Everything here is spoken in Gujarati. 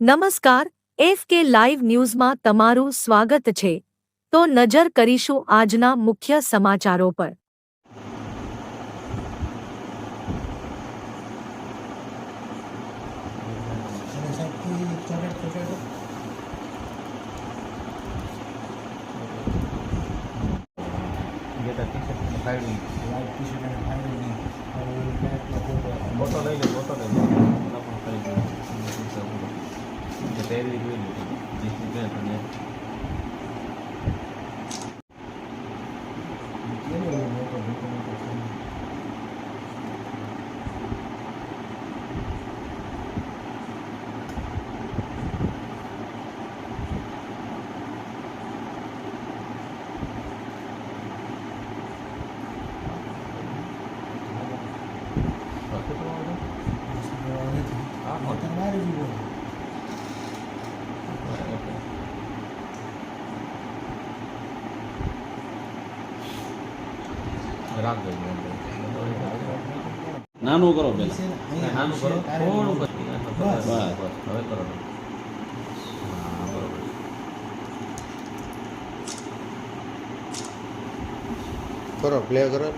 નમસ્કાર, એફ કે લાઈવ ન્યૂઝમાં તમારું સ્વાગત છે. તો નજર કરીશું આજના મુખ્ય સમાચારો પર. ફોટો લઈ લે બોટલ લઈ લે. だいぶいるんで、実質だとね。Apa? Apa? Apa? Apa? Apa? Apa? Apa? Apa? નાનું કરો પેલા. નાનું કરો. થોડું. બસ. બસ. હવે કરો બરોબર. કરો પ્લે કરો.